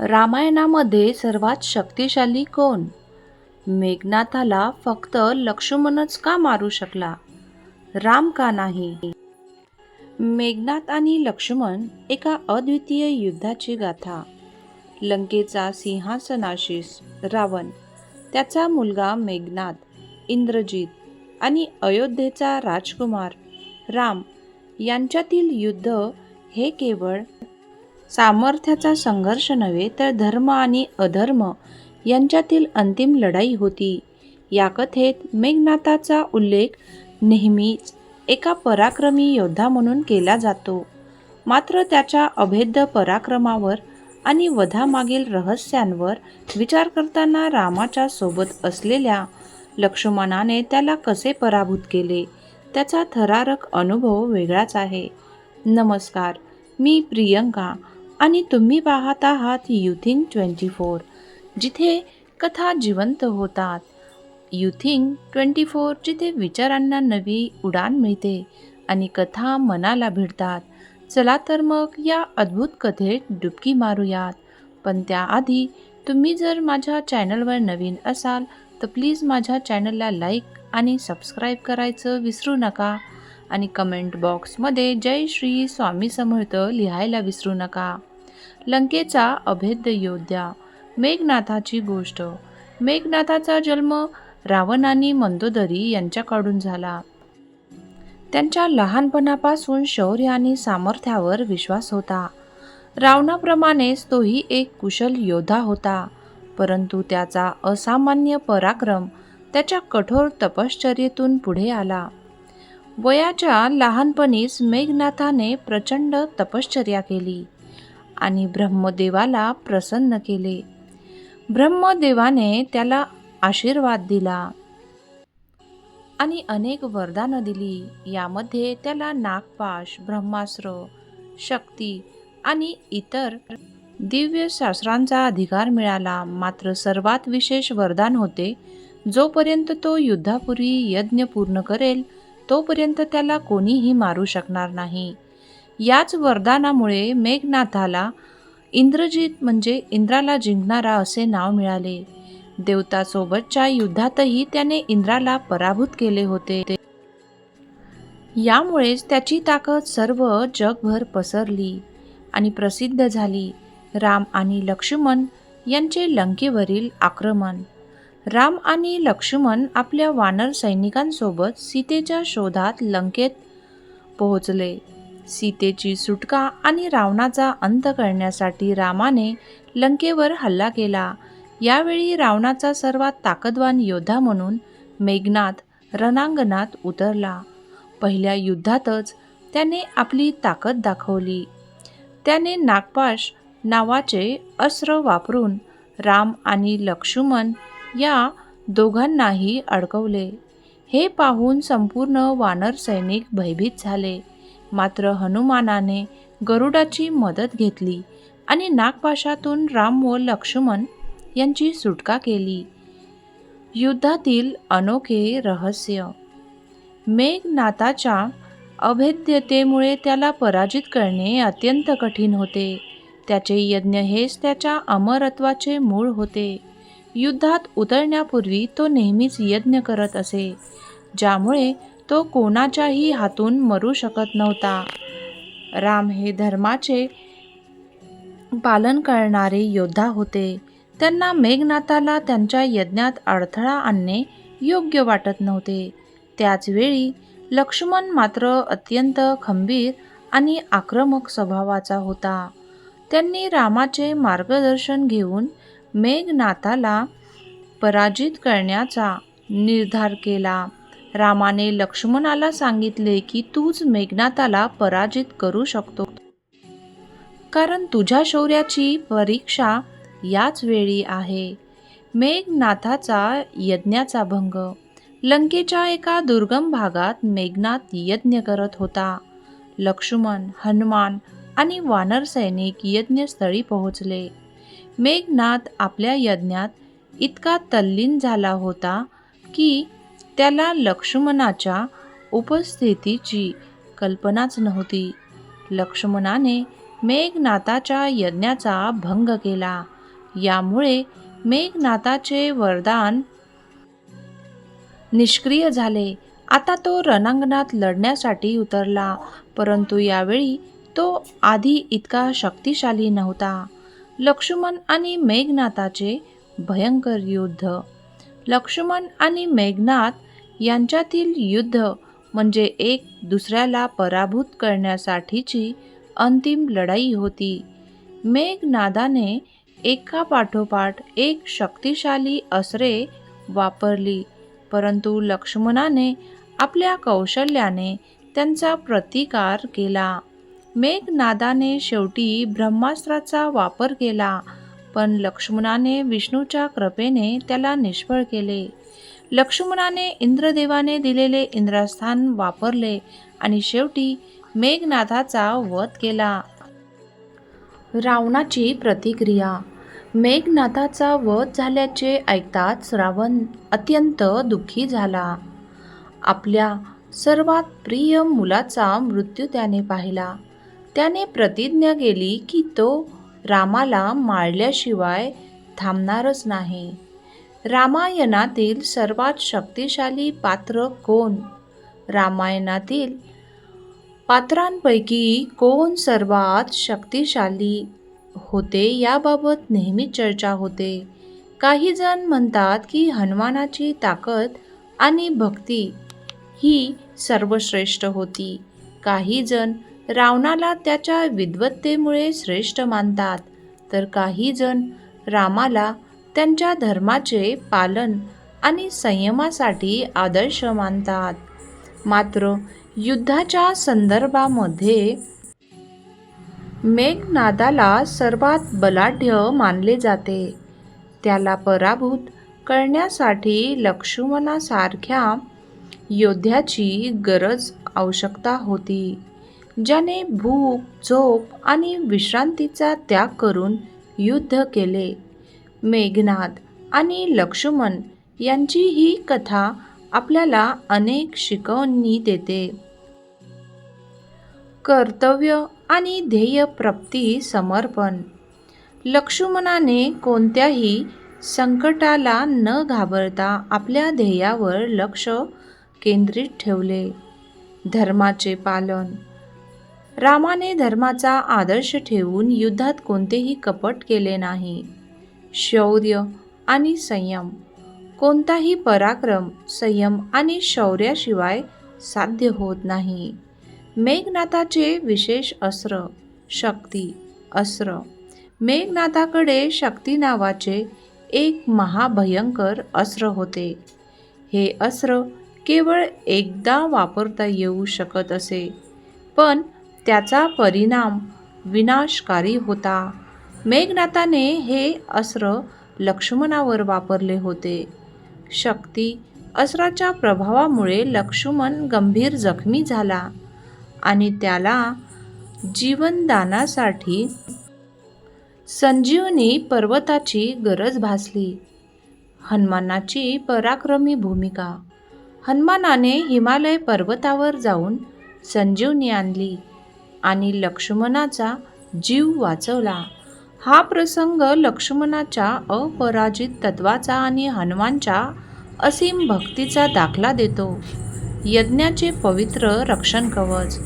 रामायणामध्ये सर्वात शक्तिशाली कोण? मेघनाथाला फक्त लक्ष्मणच का मारू शकला? राम का नाही? मेघनाथ आणि लक्ष्मण एका अद्वितीय युद्धाची गाथा. लंकेचा सिंहासनाशीस रावण त्याचा मुलगा मेघनाथ इंद्रजित आणि अयोध्येचा राजकुमार राम यांच्यातील युद्ध हे केवळ सामर्थ्याचा संघर्ष नव्हे तर धर्म आणि अधर्म यांच्यातील अंतिम लढाई होती. या कथेत मेघनाथाचा उल्लेख नेहमीच एका पराक्रमी योद्धा म्हणून केला जातो. मात्र त्याच्या अभेद्य पराक्रमावर आणि वधामागील रहस्यांवर विचार करताना रामाच्या सोबत असलेल्या लक्ष्मणाने त्याला कसे पराभूत केले? त्याचा थरारक अनुभव वेगळाच आहे. नमस्कार मी प्रियंका आणि तुम्ही पाहत आहात युथिंग ट्वेंटी फोर जिथे कथा जिवंत होतात. युथिंग ट्वेंटी फोर जिथे विचारांना नवी उडान मिळते आणि कथा मनाला भिडतात. चला तर मग या अद्भुत कथेत डुबकी मारूयात. पण त्याआधी तुम्ही जर माझ्या चॅनलवर नवीन असाल तर प्लीज माझ्या चॅनलला लाईक आणि सबस्क्राईब करायचं विसरू नका. आणि कमेंट बॉक्समध्ये जय श्री स्वामी समर्थ लिहायला विसरू नका. लंकेचा अभेद्य योद्धा मेघनाथाची गोष्ट. मेघनाथाचा जन्म रावण आणि मंदोदरी यांच्याकडून झाला. त्यांच्या लहानपणापासून शौर्य आणि सामर्थ्यावर विश्वास होता. रावणाप्रमाणेच तोही एक कुशल योद्धा होता परंतु त्याचा असामान्य पराक्रम त्याच्या कठोर तपश्चर्येतून पुढे आला. वयाच्या लहानपणीच मेघनाथाने प्रचंड तपश्चर्या केली आणि ब्रह्मदेवाला प्रसन्न केले. ब्रह्मदेवाने त्याला आशीर्वाद दिला आणि अनेक वरदानं दिली. यामध्ये त्याला नागपाश ब्रह्मास्त्र शक्ती आणि इतर दिव्य शास्त्रांचा अधिकार मिळाला. मात्र सर्वात विशेष वरदान होते जोपर्यंत तो युद्धापूर्वी यज्ञ पूर्ण करेल तोपर्यंत त्याला कोणीही मारू शकणार नाही. याच वरदानामुळे मेघनाथाला इंद्रजित म्हणजे इंद्राला जिंकणारा असे नाव मिळाले. देवतासोबतच्या युद्धातही त्याने इंद्राला पराभूत केले होते. यामुळेच त्याची ताकद सर्व जगभर पसरली आणि प्रसिद्ध झाली. राम आणि लक्ष्मण यांचे लंकेवरील आक्रमण. राम आणि लक्ष्मण आपल्या वानर सैनिकांसोबत सीतेच्या शोधात लंकेत पोहोचले. सीतेची सुटका आणि रावणाचा अंत करण्यासाठी रामाने लंकेवर हल्ला केला. यावेळी रावणाचा सर्वात ताकदवान योद्धा म्हणून मेघनाथ रणांगणात उतरला. पहिल्या युद्धातच त्याने आपली ताकद दाखवली. त्याने नागपाश नावाचे अस्त्र वापरून राम आणि लक्ष्मण या दोघांनाही अडकवले. हे पाहून संपूर्ण वानर सैनिक भयभीत झाले. मात्र हनुमानाने गरुडाची मदत घेतली आणि नागपाशातून राम व लक्ष्मण यांची सुटका केली. युद्धातील अनोखे रहस्य. मेघनाथाच्या अभेद्यतेमुळे त्याला पराजित करणे अत्यंत कठीण होते. त्याचे यज्ञ हेच त्याच्या अमरत्वाचे मूळ होते. युद्धात उतरण्यापूर्वी तो नेहमीच यज्ञ करत असे ज्यामुळे तो कोणाच्याही हातून मरू शकत नव्हता. राम हे धर्माचे पालन करणारे योद्धा होते. त्यांना मेघनाथाला त्यांच्या यज्ञात अडथळा आणणे योग्य वाटत नव्हते. त्याचवेळी लक्ष्मण मात्र अत्यंत खंबीर आणि आक्रमक स्वभावाचा होता. त्यांनी रामाचे मार्गदर्शन घेऊन मेघनाथाला पराजित करण्याचा निर्धार केला. रामाने लक्ष्मणाला सांगितले की तूच मेघनाथाला पराजित करू शकतो. कारण तुझ्या शौर्याची परीक्षा याच वेळी आहे. मेघनाथाचा यज्ञाचा भंग. लंकेच्या एका दुर्गम भागात मेघनाथ यज्ञ करत होता. लक्ष्मण हनुमान आणि वानर सैनिक यज्ञस्थळी पोहोचले. मेघनाथ आपल्या यज्ञात इतका तल्लीन झाला होता की त्याला लक्ष्मणाच्या उपस्थितीची कल्पनाच नव्हती. लक्ष्मणाने मेघनाथाच्या यज्ञाचा भंग केला. यामुळे मेघनाथाचे वरदान निष्क्रिय झाले. आता तो रणांगणात लढण्यासाठी उतरला परंतु यावेळी तो आधी इतका शक्तिशाली नव्हता. लक्ष्मण आणि मेघनाथाचे भयंकर युद्ध. लक्ष्मण आणि मेघनाथ यांच्यातील युद्ध म्हणजे एक दुसऱ्याला पराभूत करण्यासाठीची अंतिम लढाई होती. मेघनादाने एकापाठोपाठ एक शक्तिशाली अस्त्रे वापरली परंतु लक्ष्मणाने आपल्या कौशल्याने त्यांचा प्रतिकार केला. मेघनादाने शेवटी ब्रह्मास्त्राचा वापर केला पण लक्ष्मणाने विष्णूच्या कृपेने त्याला निष्फळ केले. लक्ष्मणाने इंद्रदेवाने दिलेले इंद्रस्थान वापरले आणि शेवटी मेघनाथाचा वध केला. रावणाची प्रतिक्रिया. मेघनाथाचा वध झाल्याचे ऐकताच रावण अत्यंत दुःखी झाला. आपल्या सर्वात प्रिय मुलाचा मृत्यू त्याने पाहिला. त्याने प्रतिज्ञा केली की तो रामाला मारल्याशिवाय थांबणारच नाही. रामायणातील सर्वात शक्तिशाली पात्र कोण? रामायणातील पात्रांपैकी कोण सर्वात शक्तिशाली होते याबाबत नेहमी चर्चा होते. काही जण म्हणतात की हनुमानाची ताकद आणि भक्ती ही सर्वश्रेष्ठ होती. काही जण रावणाला त्याच्या विद्वत्तेमुळे श्रेष्ठ मानतात. तर काही जण रामाला त्यांच्या धर्माचे पालन आणि संयमासाठी आदर्श मानतात. मात्र युद्धाच्या संदर्भामध्ये मेघनादाला सर्वात बलाढ्य मानले जाते. त्याला पराभूत करण्यासाठी लक्ष्मणासारख्या योद्ध्याची गरज आवश्यकता होती. ज्याने भूक झोप आणि विश्रांतीचा त्याग करून युद्ध केले. मेघनाद आणि लक्ष्मण यांची ही कथा आपल्याला अनेक शिकवणी देते. कर्तव्य आणि ध्येयप्राप्ती समर्पण. लक्ष्मणाने कोणत्याही संकटाला न घाबरता आपल्या ध्येयावर लक्ष केंद्रित ठेवले. धर्माचे पालन रामाने धर्माचा आदर्श ठेवून युद्धात कोणतेही कपट केले नाही. शौर्य आणि संयम. कोणताही पराक्रम संयम आणि शौर्याशिवाय साध्य होत नाही. मेघनाथाचे विशेष अस्त्र शक्ती अस्त्र मेघनाथाकडे शक्ती नावाचे एक महाभयंकर अस्त्र होते. हे अस्त्र केवळ एकदा वापरता येऊ शकत असे पण त्याचा परिणाम विनाशकारी होता. मेघनाथाने हे अस्त्र लक्ष्मणावर वापरले होते. शक्ती अस्त्राच्या प्रभावामुळे लक्ष्मण गंभीर जखमी झाला आणि त्याला जीवनदानासाठी संजीवनी पर्वताची गरज भासली. हनुमानाची पराक्रमी भूमिका. हनुमानाने हिमालय पर्वतावर जाऊन संजीवनी आणली. आणि लक्ष्मणाचा जीव वाचवला. हा प्रसंग लक्ष्मणाच्या अपराजित तत्वाचा आणि हनुमानच्या असीम भक्तीचा दाखला देतो. यज्ञाचे पवित्र रक्षण कवच.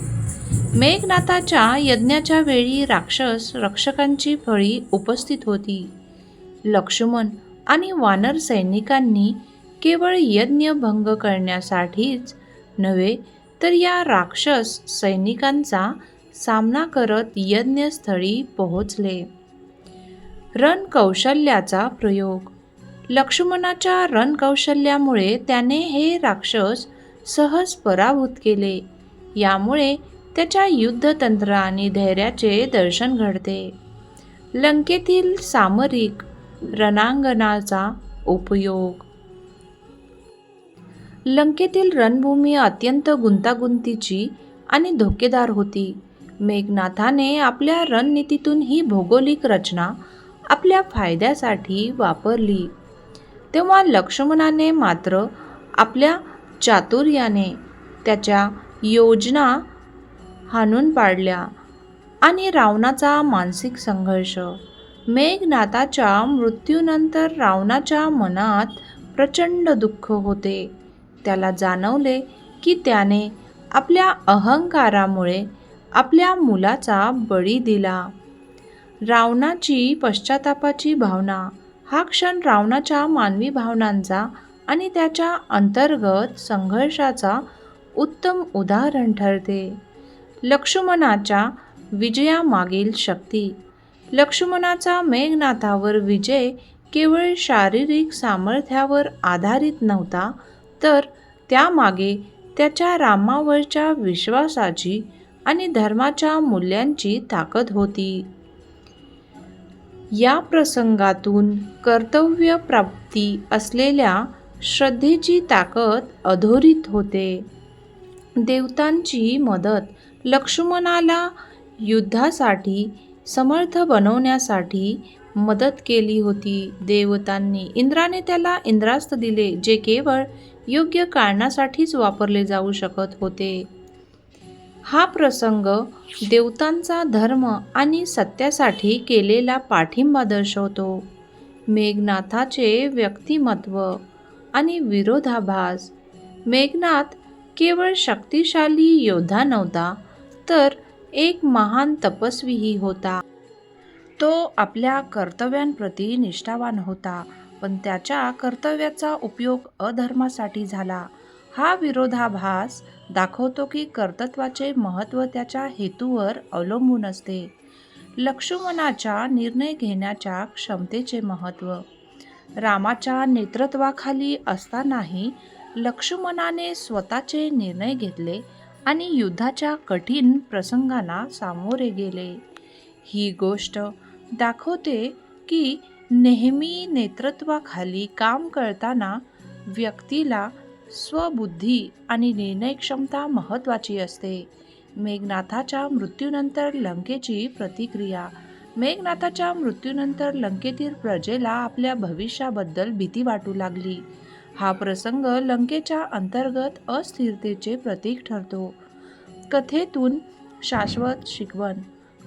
मेघनाथाच्या यज्ञाच्या वेळी राक्षस रक्षकांची फळी उपस्थित होती. लक्ष्मण आणि वानर सैनिकांनी केवळ यज्ञ भंग करण्यासाठीच नव्हे तर या राक्षस सैनिकांचा सामना करत यज्ञस्थळी पोहोचले. रणकौशल्याचा प्रयोग. लक्ष्मणाच्या रणकौशल्यामुळे त्याने हे राक्षस सहज पराभूत केले. यामुळे त्याच्या युद्धतंत्र आणि धैर्याचे दर्शन घडते. लंकेतील सामरिक रणांगणाचा उपयोग. लंकेतील रणभूमी अत्यंत गुंतागुंतीची आणि धोकेदार होती. मेघनाथाने आपल्या रणनीतीतून ही भौगोलिक रचना आपल्या फायद्यासाठी वापरली. तेव्हा लक्ष्मणाने मात्र आपल्या चातुर्याने त्याच्या योजना हाणून पाडल्या आणि रावणाचा मानसिक संघर्ष. मेघनाथाच्या मृत्यूनंतर रावणाच्या मनात प्रचंड दुःख होते. त्याला जाणवले की त्याने आपल्या अहंकारामुळे आपल्या मुलाचा बळी दिला. रावणाची पश्चातापाची भावना हा क्षण रावणाच्या मानवी भावनांचा आणि त्याच्या अंतर्गत संघर्षाचा उत्तम उदाहरण ठरते. लक्ष्मणाच्या विजयामागील शक्ती. लक्ष्मणाचा मेघनाथावर विजय केवळ शारीरिक सामर्थ्यावर आधारित नव्हता तर त्यामागे त्याच्या रामावरच्या विश्वासाची आणि धर्माच्या मूल्यांची ताकद होती. या प्रसंगातून कर्तव्य प्राप्ती असलेल्या श्रद्धेची ताकद अधोरित होते. देवतांची मदत लक्ष्मणाला युद्धासाठी समर्थ बनवण्यासाठी मदत केली होती. देवतांनी इंद्राने त्याला इंद्रास्त्र दिले जे केवळ योग्य कारणासाठीच वापरले जाऊ शकत होते. हा प्रसंग देवतांचा धर्म आणि सत्यासाठी केलेला पाठिंबा दर्शवतो. मेघनाथाचे व्यक्तिमत्व आणि विरोधाभास. मेघनाथ केवळ शक्तिशाली योद्धा नव्हता तर एक महान तपस्वीही होता. तो आपल्या कर्तव्यांप्रती निष्ठावान होता पण त्याच्या कर्तव्याचा उपयोग अधर्मासाठी झाला. हा विरोधाभास दाखवतो की कर्तृत्वाचे महत्त्व त्याच्या हेतूवर अवलंबून असते. लक्ष्मणाच्या निर्णय घेण्याच्या क्षमतेचे महत्त्व रामाच्या नेतृत्वाखाली असतानाही लक्ष्मणाने स्वतःचे निर्णय घेतले आणि युद्धाच्या कठीण प्रसंगांना सामोरे गेले. ही गोष्ट दाखवते की नेहमी नेतृत्वाखाली काम करताना व्यक्तीला स्वबुद्धी आणि निर्णय क्षमता महत्त्वाची असते. मेघनाथाच्या मृत्यूनंतर लंकेची प्रतिक्रिया. मेघनाथाच्या मृत्यूनंतर लंकेतील प्रजेला आपल्या भविष्याबद्दल भीती वाटू लागली. हा प्रसंग लंकेच्या अंतर्गत अस्थिरतेचे प्रतीक ठरतो. कथेतून शाश्वत शिकवण.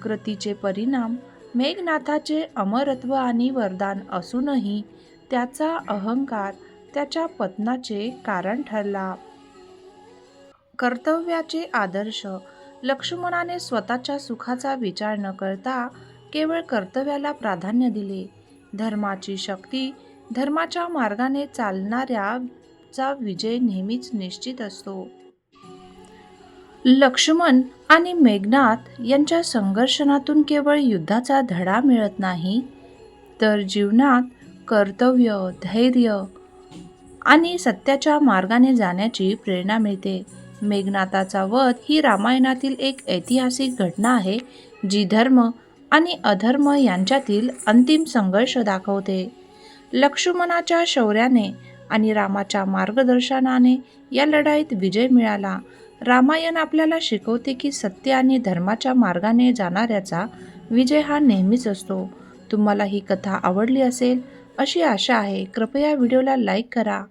कृतीचे परिणाम मेघनाथाचे अमरत्व आणि वरदान असूनही त्याचा अहंकार त्याच्या पतनाचे कारण ठरला. कर्तव्याचे आदर्श. लक्ष्मणाने स्वतःच्या सुखाचा विचार न करता केवळ कर्तव्याला प्राधान्य दिले. धर्माची शक्ती धर्माच्या मार्गाने चालणाऱ्याचा विजय नेहमीच निश्चित असतो. लक्ष्मण आणि मेघनाथ यांच्या संघर्षणातून केवळ युद्धाचा धडा मिळत नाही तर जीवनात कर्तव्य धैर्य आणि सत्याच्या मार्गाने जाण्याची प्रेरणा मिळते. मेघनाथाचा वध ही रामायणातील एक ऐतिहासिक घटना आहे जी धर्म आणि अधर्म यांच्यातील अंतिम संघर्ष दाखवते. लक्ष्मणाच्या शौर्याने आणि रामाच्या मार्गदर्शनाने या लढाईत विजय मिळाला. रामायण आपल्याला शिकवते की सत्य आणि धर्माच्या मार्गाने जाणाऱ्याचा विजय हा नेहमीच असतो. तुम्हाला ही कथा आवडली असेल अशी आशा आहे. कृपया व्हिडिओला लाईक करा.